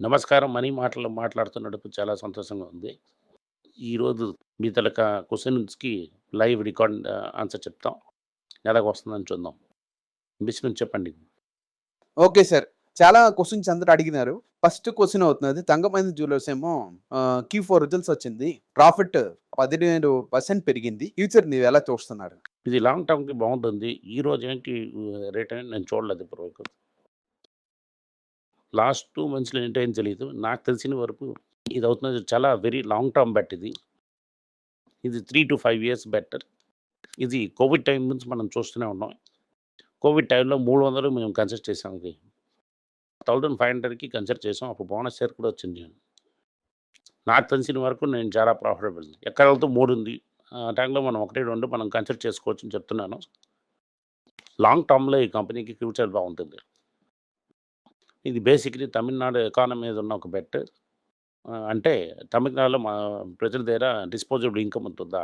నమస్కారం మనీ మాటలు మాట్లాడుతున్నప్పుడు చాలా సంతోషంగా ఉంది. ఈరోజు మీ తాలూకా క్వెషన్స్‌కి లైవ్ రికార్డ్ ఆన్సర్ చెప్తాం. ఎలాగొస్తుందని చూద్దాం. మిస్ నుంచి చెప్పండి. Okay sir. చాలా క్వెషన్స్ అందరూ అడిగినారు. ఫస్ట్ క్వెషన్ అవుతున్నది తంగమణి జ్యువెలర్స్ ఏమో ఆహ్, Q4 రిజల్ట్స్ వచ్చింది. ప్రాఫిట్ 17% పెరిగింది. ఫ్యూచర్ నీవెలా చూస్తున్నారు? ఇది లాంగ్ టర్మ్‌కి బావుంటుంది. ఈరోజు ఏంటి ఆహ్, రేట్ అని నేను చూడలేదు ఇప్పటివరకు. లాస్ట్ టూ మంత్స్‌లో ఏంటో ఏం నాకు తెలిసిన వరకు ఇది అవుతున్నది చాలా వెరీ లాంగ్ టర్మ్ బెట్ ఇది. ఇది 3-5 ఇయర్స్ బెటర్. ఇది కోవిడ్ టైం నుంచి మనం చూస్తూనే ఉన్నాం. కోవిడ్ టైంలో మూడు వందలు మేము కన్సిడర్ చేసాం ఇది. 1500కి కన్సిడర్ చేసాం. అప్పుడు బోనస్ షేర్ కూడా వచ్చింది. నాకు తెలిసిన వరకు నేను చాలా ప్రాఫిటబుల్. ఎక్కడ వెళ్తూ మూడు ఉంది. ఆ టైంలో మనం 1, 2 మనం కన్సిడర్ చేసుకోవచ్చు అని చెప్తున్నాను. లాంగ్ టర్మ్‌లో ఈ కంపెనీకి ఫ్యూచర్ బాగుంటుంది ఇది బేసిక్లీ తమిళనాడు ఎకానమీ మీద ఉన్న ఒక బెట్. అంటే తమిళనాడులో మా ప్రజల దగ్గర డిస్పోజబుల్ ఇన్‌కమ్ ఉంటుందా?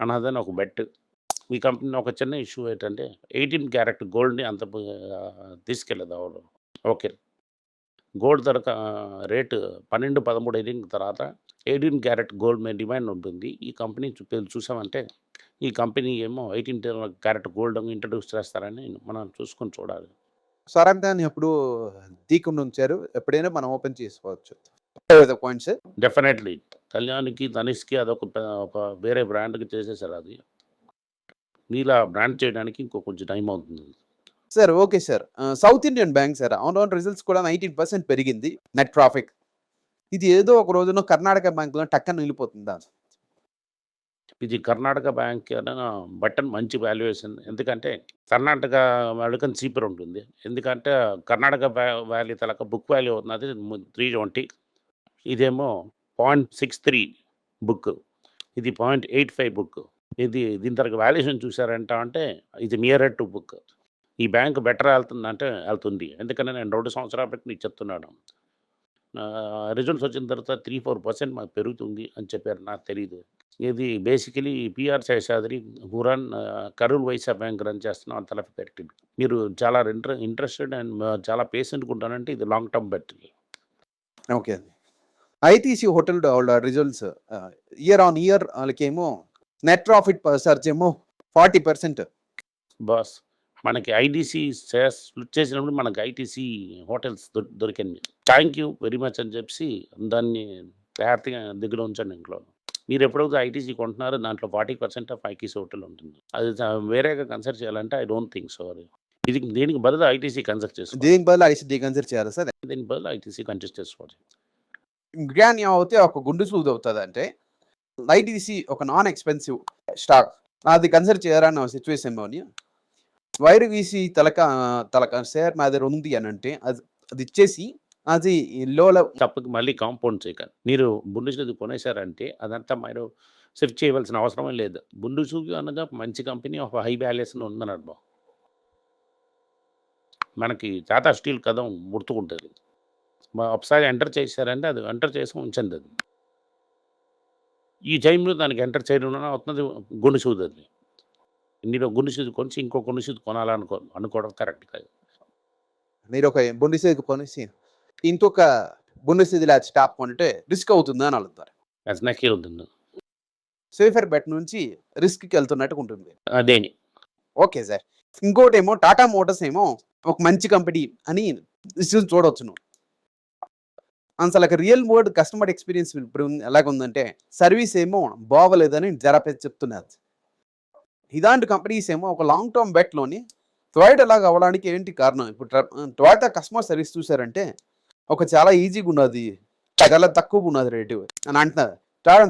అన్నదని ఒక బెట్. ఈ కంపెనీ ఒక చిన్న ఇష్యూ ఏంటంటే 18 క్యారెట్ గోల్డ్‌ని అంత తీసుకెళ్ళదు ఎవరు. ఓకే. గోల్డ్ ధర రేటు పన్నెండు పదమూడు ఎయిటీన్ తర్వాత 18 క్యారెట్ గోల్డ్ మీద డిమాండ్ ఉంటుంది. ఈ కంపెనీ చూసామంటే ఈ కంపెనీ ఏమో 18 క్యారెట్ గోల్డ్ ఇంట్రడ్యూస్ చేస్తారని మనం చూసుకొని చూడాలి. సొరంతాన్ని ఎప్పుడు తీయకుండా ఉంచారు. ఎప్పుడైనా మనం ఓపెన్ చేసుకోవచ్చు. పాయింట్స్. డెఫినెట్‌లీ. కళ్యాణ్‌కి, తనిష్‌కి అదొక ఒక వేరే బ్రాండ్‌కి చేసేసారు అది. మీలా బ్రాండ్ చేయడానికి ఇంకో కొంచెం టైం అవుతుంది. Sir okay sir. South Indian bank sir on on results కూడా 19% పెరిగింది. Net profit. ఇది ఏదో ఒక రోజున కర్ణాటక బ్యాంక్‌లో టక్కన వెళ్ళిపోతుందా? ఇది కర్ణాటక బ్యాంక్ అన బటన్ మంచి వాల్యుయేషన్. ఎందుకంటే కర్ణాటక వాళ్ళకని చీపర్ ఉంటుంది. ఎందుకంటే కర్ణాటక వ్యాల్యూ తలక బుక్ వాల్యూ ఉన్నది త్రీ ట్వంటీ ఇదేమో 0.63 బుక్. ఇది 0.85 బుక్. ఇది దీని తాలూకా వాల్యుయేషన్ చూసారంట అంటే ఇది నియర్ టు బుక్. ఈ బ్యాంక్ బెటర్ వెళ్తుందంటే వెళ్తుంది ఎందుకంటే నేను రెండు సంవత్సరాలు పెట్టి నీకు చెప్తున్నాను. రిజల్ట్స్ వచ్చిన తర్వాత 3, 4% మాకు పెరుగుతుంది అని చెప్పారు. నాకు తెలియదు ఇది basically PR Seshadri who run ah, Karur Vysya bank run చేస్తున్నాం అంతలా పెట్టింది. మీరు చాలా ఇంట్ర ఇంట్రెస్టెడ్ అండ్ చాలా పేషెంట్‌గా ఉంటానంటే ఇది long term bet. Okay. ITC hotel వాళ్ళ రిజల్ట్స్ ఇయర్ ఆన్ ఇయర్ ఆళ్ళకేమో నెట్ ప్రాఫిట్ పర్ సర్జ్ ఏమో 40% బాస్ మనకి ఐటీసీ చేసినప్పుడు మనకు ఐటీసీ హోటల్స్ దొరికింది. థాంక్ యూ వెరీ మచ్ అని చెప్పేసి దాన్ని జాగ్రత్తగా దగ్గర ఉంచండి ఇంట్లో. మీరు ఎప్పుడైతే ఐటీసీ కొంటున్నారో దాంట్లో 40% ఆఫ్ ఐటీసీ హోటల్ ఉంటుంది. అది వేరేగా కన్సిడర్ చేయాలంటే ఐ డోంట్ థింక్ సో అది. ఇది దీనికి బదులు ఐటీసీ కన్సిడర్ చేసుకోవాలి. దీనికి బదులు ఐసీడీ కన్సిడర్ చేయాలా సార్? దీనికి బదులు ఐటీసీ కన్సిడర్ చేసుకోవాలి. గ్రాన్ ఏమవుతే ఒక గుండు సూది అవుతదంటే ఐటీసీ ఒక నాన్ ఎక్స్‌పెన్సివ్ స్టాక్. అది కన్సిడర్ చేయరన్న సిట్యుయేషన్‌లోని వైర్ వీసీ తలక తలక షేర్ మా దగ్గర ఉంది అనంటే అది అది ఇచ్చేసి అది లోల తప్పక మళ్ళీ కాంపౌండ్ చేయకండి. మీరు బుండెస్‌ది కొనేసారంటే అదంతా మీరు షిఫ్ట్ చేయవలసిన అవసరమే లేదు. బుండెస్‌కి అనగా మంచి కంపెనీ ఒక హై వాల్యుయేషన్ ఉందని అర్థం. మనకి టాటా స్టీల్ కదం గుర్తుకుంటది. ఒకసారి ఎంటర్ చేశారంటే అది ఎంటర్ చేసి ఉంచండి అది. ఈ టైంలో దానికి ఎంటర్ చేయడంలోనే అవుతున్నది గుండు అది. మీరు గుండు సూది కొనిసి ఇంకో గుండు సూది కొనాలనుకో అనుకోవడం కరెక్ట్ కాదు. మీరు ఒక బుండెసీది కొనేసి ఇంకొక బుండెసీది ఇలా స్టాక్ కొంటే రిస్క్ అవుతుందా అని అడుగుతారు. అది. సేఫర్ బెట్ నుంచి రిస్క్‌కి వెళ్తున్నట్టుగా ఉంటుంది. అదేని. Okay sir. ఇంకోటేమో టాటా మోటార్స్ ఏమో ఒక మంచి కంపెనీ అని ఇష్యూస్ చూడొచ్చును. అసలకి రియల్ వరల్డ్ కస్టమర్ ఎక్స్‌పీరియన్స్ ఇప్పుడు ఎలాగుందంటే సర్వీస్ ఏమో బాగోలేదని జరా చెప్తున్నారు. ఇలాంటి కంపెనీస్ ఏమో ఒక లాంగ్ టర్మ్ బెట్‌లోని టొయోటా లాగా అవ్వడానికి ఏంటి కారణం? ఇప్పుడు ట టొయోటా కస్టమర్ సర్వీస్ చూసారంటే ఒక చాలా ఈజీగా ఉన్నది. చాలా తక్కువగా ఉన్నది రేటు అని అంటున్నారు.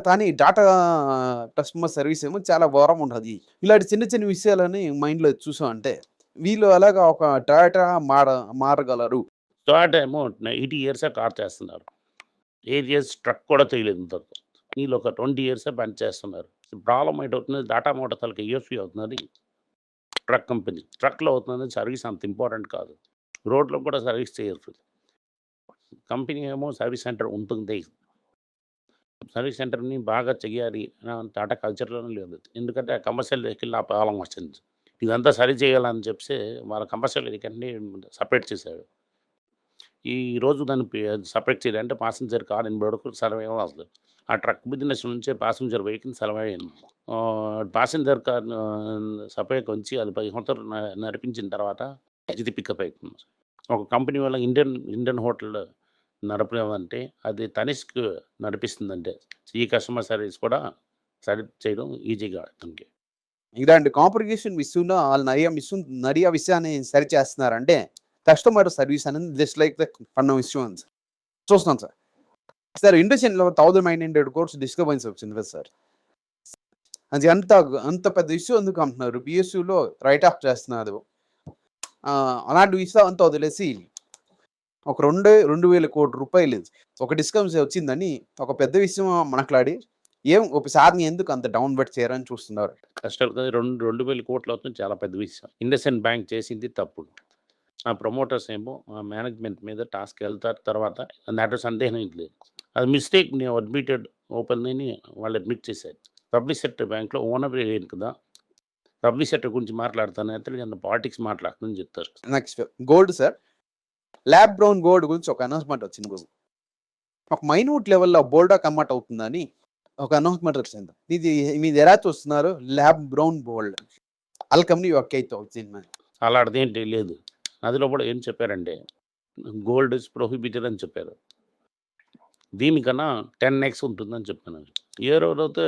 కానీ డాటా కస్టమర్ సర్వీస్ ఏమో చాలా ఘోరం ఉన్నది. ఇలాంటి చిన్న చిన్న విషయాలని మైండ్‌లో చూసామంటే వీళ్ళు అలాగా ఒక టాటా మార మారగలరు. టాటా ఏమో 80 ఇయర్సే కార్ చేస్తున్నారు. ఎయిట్ ఇయర్స్ ట్రక్ కూడా చేయలేదు ఇంతవరకు. వీళ్ళు ఒక 20 ఇయర్సే పని చేస్తున్నారు. ప్రాబ్లమ్ ఏంటవుతుంది డాటా మోటార్ తలకి యూఎస్‌పీ అవుతున్నది ట్రక్ కంపెనీ. ట్రక్‌లో అవుతున్నది సర్వీస్ అంత ఇంపార్టెంట్ కాదు. రోడ్‌లో కూడా సర్వీస్ చేయరు. కంపెనీ ఏమో సర్వీస్ సెంటర్ ఉంటుంది. సర్వీస్ సెంటర్‌ని బాగా చెయ్యాలి టాటా కల్చర్‌లోనే లేదు. ఎందుకంటే కమర్షియల్ వెహికల్ ఆ ప్రాబ్లం వచ్చింది. ఇదంతా సరి చేయాలని చెప్పి వాళ్ళ కమర్షియల్ వెహికల్‌ని సపరేట్ చేశాడు ఈరోజు దాన్ని సపరేట్ చేయాలంటే ప్యాసింజర్ కార్ ఎనభై వరకు సర్వే అవ్వదు ఆ ట్రక్ బిజినెస్ నుంచే ప్యాసింజర్ వెహికల్ సర్వే అయింది ప్యాసింజర్ కార్ సపరేట్ వచ్చి అది పది సంవత్సరాలు నడిపించిన తర్వాత ఇది పికప్ అవుతుంది ఒక కంపెనీ వల్ల ఇండియన్ ఇండియన్ హోటల్ నడపలేమంటే అది తనిష్క్ నడిపిస్తుందంటే. ఈ కస్టమర్ సర్వీస్ కూడా సరి చేయడం ఈజీగా అవుతుంది ఇలాంటి కాంప్లికేషన్ విషయంలో వాళ్ళు నరియా విషయం నరియా విషయాన్ని సరి చేస్తున్నారంటే కస్టమర్ సర్వీస్ అనేది జస్ట్ లైక్ ద అన్న విషయం ఉంది సార్ చూస్తున్నాం సార్. సార్ ఇండస్ట్రీలో thousand nine hundred crores disturbance వచ్చింది కదా సార్. అది అంత అంత పెద్ద ఇష్యూ ఎందుకు అంటున్నారు? బిఎస్యూలో రైట్ ఆఫ్ చేస్తున్నారు. అలాంటి విషయం అంతా వదిలేసి ఒక రెండు రెండు వేల కోట్ల రూపాయలు ఒక డిస్కౌంట్ వచ్చిందని ఒక పెద్ద విషయం మాట్లాడి ఏం ఒకసారి ఎందుకు అంత డౌన్ బెట్ చేయరని చూస్తున్నారు? కష్టాలు కదా రెండు రెండు వేల కోట్లు అవుతుంది చాలా పెద్ద విషయం. ఇండస్ఇండ్ బ్యాంక్ చేసింది తప్పుడు. ఆ ప్రమోటర్స్ ఏమో ఆ మేనేజ్మెంట్ మీద టాస్క్ వెళ్తారు తర్వాత దాంట్లో సందేహం లేదు. అది మిస్టేక్ నేను అడ్మిటెడ్ ఓపెన్ అని వాళ్ళు అడ్మిట్ చేశారు. పబ్లిక్ సెక్టర్ బ్యాంక్లో ఓనర్ లేదు కదా. పబ్లిక్ సెక్టర్ గురించి మాట్లాడతాను అయితే పాలిటిక్స్ మాట్లాడుతుందని చెప్తారు. Next gold sir? Lab brown gold గురించి ఒక అనౌన్స్మెంట్ వచ్చింది బాబు. ఒక మైన్యూట్ లెవెల్లో బోల్డా కన్వర్ట్ అవుతుందని ఒక అనౌన్స్మెంట్ వచ్చింది. ఇది మీది ఎలా చూస్తున్నారు? ల్యాబ్ బ్రౌన్ వాళ్ళ కంపెనీ ఒక అయితే వచ్చింది మరి. అలాంటిది ఏంటి లేదు. అందులో కూడా ఏం చెప్పారంటే గోల్డ్ ఇస్ ప్రొహిబిటెడ్ అని చెప్పారు. దీనికన్నా టెన్ ఎక్స్ ఉంటుందని చెప్పాను. ఏ రోజు అయితే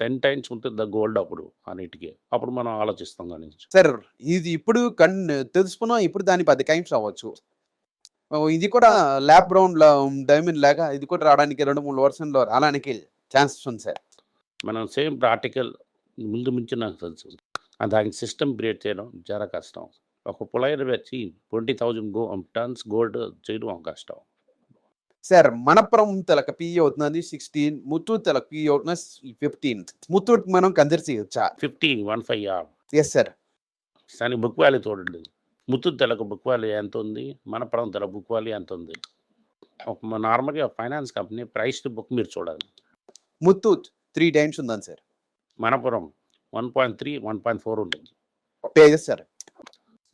టెన్ టైమ్స్ ఉంటుంది ద గోల్డ్ అప్పుడు అన్నిటికీ అప్పుడు మనం ఆలోచిస్తాం కానీ. సార్ ఇది ఇప్పుడు కన్ తెలుసుకున్నాం ఇప్పుడు దాని పది టైమ్స్ అవ్వచ్చు. ఇది కూడా ల్యాబ్ బ్రౌన్ డైమండ్ లాగా ఇది కూడా రావడానికి రెండు మూడు వర్షన్లో రావడానికి ఛాన్సెస్ ఉంది సార్ మనం సేమ్ ఆర్టికల్ ముందు మించి నాకు తెలుసు దానికి సిస్టమ్ క్రియేట్ చేయడం చాలా కష్టం. ఒక పులైర్ వచ్చి twenty thousand go tons gold చేయడం కష్టం. సార్ మనపురం తెలక పిఈ అవుతున్నది సిక్స్టీన్ ముత్తూట్ తెలక పిఈ అవుతున్నది ఫిఫ్టీన్. ముత్తూట్ మనం కన్సిడర్ చేయొచ్చా? Fifty one five yes sir. కానీ బుక్ వాల్యూ చూడండి ముత్తు తెలకు బుక్ వాల్యూ ఎంత ఉంది మనపురం తెల బుక్ వాల్యూ ఎంత ఉంది ఒక నార్మల్గా finance company price to book మీరు చూడాలి. ముత్తూట్ త్రీ టైమ్స్ ఉందని sir. Manappuram one point three one point four ఉంటుంది పేజెస్ సార్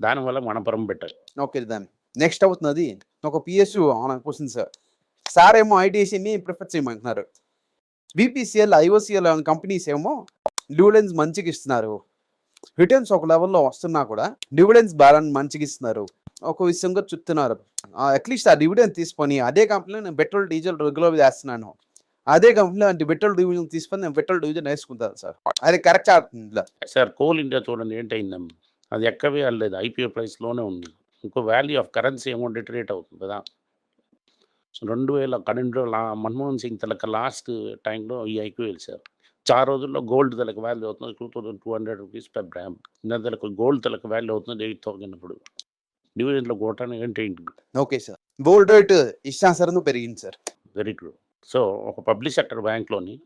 దానివల్ల మనపురం బెటర్. ఓకే దాన్ని నెక్స్ట్ అవుతున్నది ఒక పిఎస్యు క్వశ్చన్ సార్ సార్ ఏమో ఐటీసీని ప్రిఫర్ చేయమంటున్నారు. బీపీసీఎల్ ఐఓసీఎల్ కంపెనీస్ ఏమో డివిడెన్స్ మంచిగా ఇస్తున్నారు. రిటర్న్స్ ఒక లెవెల్లో వస్తున్నా కూడా డివిడెన్స్ బాలన్స్ మంచిగా ఇస్తున్నారు. ఒక విషయంగా చూస్తున్నారు. అట్లీస్ట్ ఆ డివిడెన్స్ తీసుకొని అదే కంపెనీలో నేను పెట్రోల్ డీజిల్ రెగ్యులర్ వేస్తున్నాను అదే కంపెనీలో అంటే పెట్రోల్ డివిజన్ తీసుకొని నేను పెట్రోల్ డివిజన్ వేసుకుంటాను సార్. అది కరెక్ట్ సార్ కోల్ ఇండియా చూడండి ఏంటైందమ్మా అది ఎక్కవే వెళ్ళలేదు. ఐపీఓ ప్రైస్లోనే ఉంది. ఇంకో వాల్యూ ఆఫ్ కరెన్సీ ఏమో డిటరేట్ అవుతుంది కదా. రెండు వేల పన్నెండులో లా మన్మోహన్ సింగ్ తలక లాస్ట్ టైంలో ఈ ఐక్యూ వెళ్ళారు చాలా రోజుల్లో గోల్డ్ తలక వాల్యూ అవుతుంది. Two thousand two hundred rupees per gram. తలకు గోల్డ్ తలక వాల్యూ అవుతుంది ఎయిట్ థౌసండ్ ఇప్పుడు డివిజన్లో కొట్టడానికి ఏంటి? Okay sir. గోల్డ్ రేట్ ఇష్టానుసారం పెరిగింది సార్. Very true. సో ఒక పబ్లిక్ సెక్టర్ బ్యాంక్లోని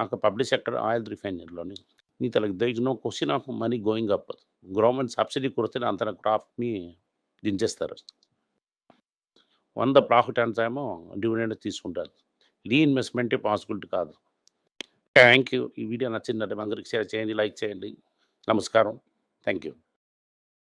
ఒక పబ్లిక్ సెక్టర్ ఆయిల్ రిఫైనరీలోని నీ తనకు is no question of money going up. Government subsidy కొడితే అంత క్రాప్ని దించేస్తారు. వంద ప్రాఫిట్ అంత ఏమో డివిడెండ్ తీసుకుంటారు. రీఇన్వెస్ట్మెంటే పాసిబిలిటీ కాదు. థ్యాంక్ యూ ఈ వీడియో నచ్చిందంటే అందరికి షేర్ చేయండి లైక్ చేయండి. నమస్కారం. Thank you